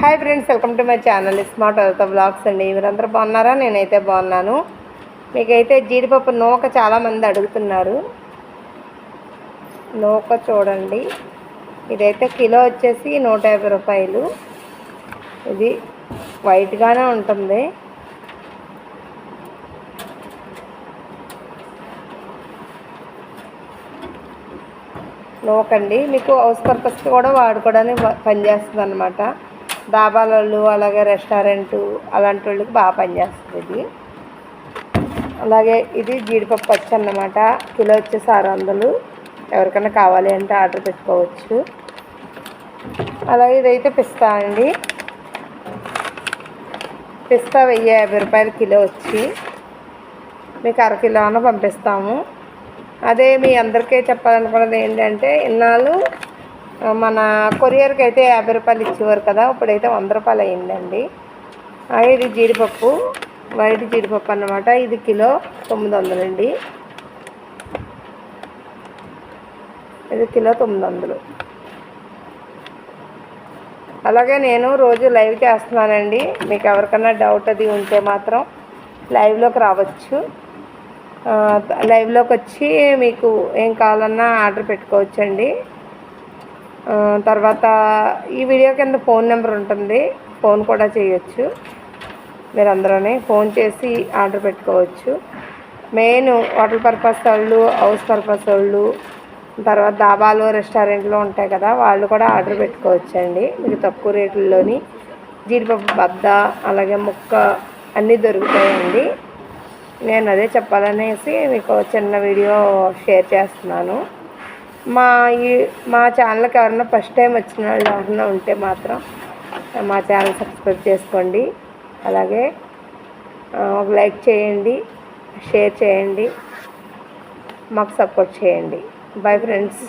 Hi friends welcome to my channel smart అవుతా blogs అండి. మీరందరూ బాగున్నారా? నేనైతే బాగున్నాను. మీకైతే జీడిపప్పు నూక చాలామంది అడుగుతున్నారు. నూక చూడండి. ఇదైతే కిలో వచ్చేసి నూట యాభై రూపాయలు. ఇది వైట్గానే ఉంటుంది. నూకండి. మీకు హౌస్ పర్పస్కి కూడా వాడుకోవడానికి పనిచేస్తుంది అనమాట డాబాలలో అలాగే రెస్టారెంట్ అలాంటి వాళ్ళకి బాగా పనిచేస్తుంది. ఇది అలాగే ఇది జీడిపప్పు వచ్చి అన్నమాట. కిలో వచ్చేసి ఆరు వందలు. ఎవరికైనా కావాలి అంటే ఆర్డర్ పెట్టుకోవచ్చు. అలాగే ఇదైతే పిస్తా అండి. పిస్తా వెయ్యి యాభై రూపాయలు కిలో వచ్చి. మీకు అరకిలోన అన్న పంపిస్తాము. అదే మీ అందరికీ చెప్పాలనుకున్నది ఏంటంటే ఇన్నాళ్ళు మన కొరియర్కి అయితే యాభై రూపాయలు ఇచ్చేవారు కదా ఇప్పుడైతే వంద రూపాయలు అయిందండి. ఇది జీడిపప్పు వైట్ జీడిపప్పు అన్నమాట. ఇది కిలో తొమ్మిది వందలండి ఇది కిలో తొమ్మిది వందలు. అలాగే నేను రోజు లైవ్ చేస్తున్నానండి. మీకు ఎవరికైనా డౌట్ అది ఉంటే మాత్రం లైవ్లోకి రావచ్చు. లైవ్లోకి వచ్చి మీకు ఏం కావాలన్నా ఆర్డర్ పెట్టుకోవచ్చండి. తర్వాత ఈ వీడియో కింద ఫోన్ నెంబర్ ఉంటుంది. ఫోన్ కూడా చేయొచ్చు. మీరు అందరూనే ఫోన్ చేసి ఆర్డర్ పెట్టుకోవచ్చు. మెయిన్ హోటల్ పర్పస్ వాళ్ళు హౌస్ పర్పస్ వాళ్ళు తర్వాత దాబాలు రెస్టారెంట్లో ఉంటాయి కదా వాళ్ళు కూడా ఆర్డర్ పెట్టుకోవచ్చండి. మీకు తక్కువ రేట్లలోని జీడిపప్పు బద్ద అలాగే ముక్క అన్నీ దొరుకుతాయండి. నేను అదే చెప్పాలనేసి మీకు చిన్న వీడియో షేర్ చేస్తున్నాను. మా ఈ మా ఛానల్కి ఎవరైనా ఫస్ట్ టైం వచ్చిన వాళ్ళు ఎవరైనా ఉంటే మాత్రం మా ఛానల్ సబ్స్క్రైబ్ చేసుకోండి. అలాగే ఒక లైక్ చేయండి షేర్ చేయండి మాకు సపోర్ట్ చేయండి. Bye friends